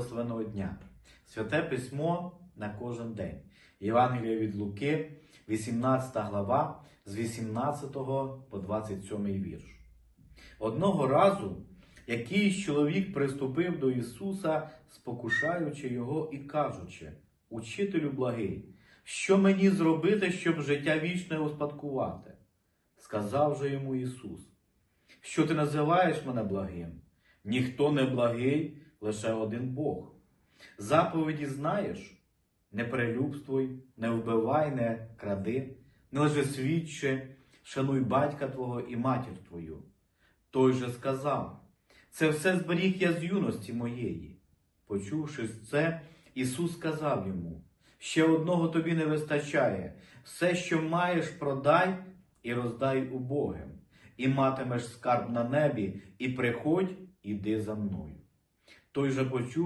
благословеного дня. Святе письмо на кожен день. Євангелія від Луки, 18 глава, з 18 по 27 вірш. Одного разу якийсь чоловік приступив до Ісуса, спокушаючи його і кажучи: Учителю благий, що мені зробити, щоб життя вічне успадкувати? Сказав же йому Ісус, що ти називаєш мене благим? Ніхто не благий, лише один Бог. Заповіді знаєш? Не перелюбствуй, не вбивай, не кради, не лжесвідчи, шануй батька твого і матір твою. Той же сказав, це все зберіг я з юності моєї. Почувши це, Ісус сказав йому, ще одного тобі не вистачає, все, що маєш, продай і роздай убогим, і матимеш скарб на небі, і приходь, іди за мною. Той же почув.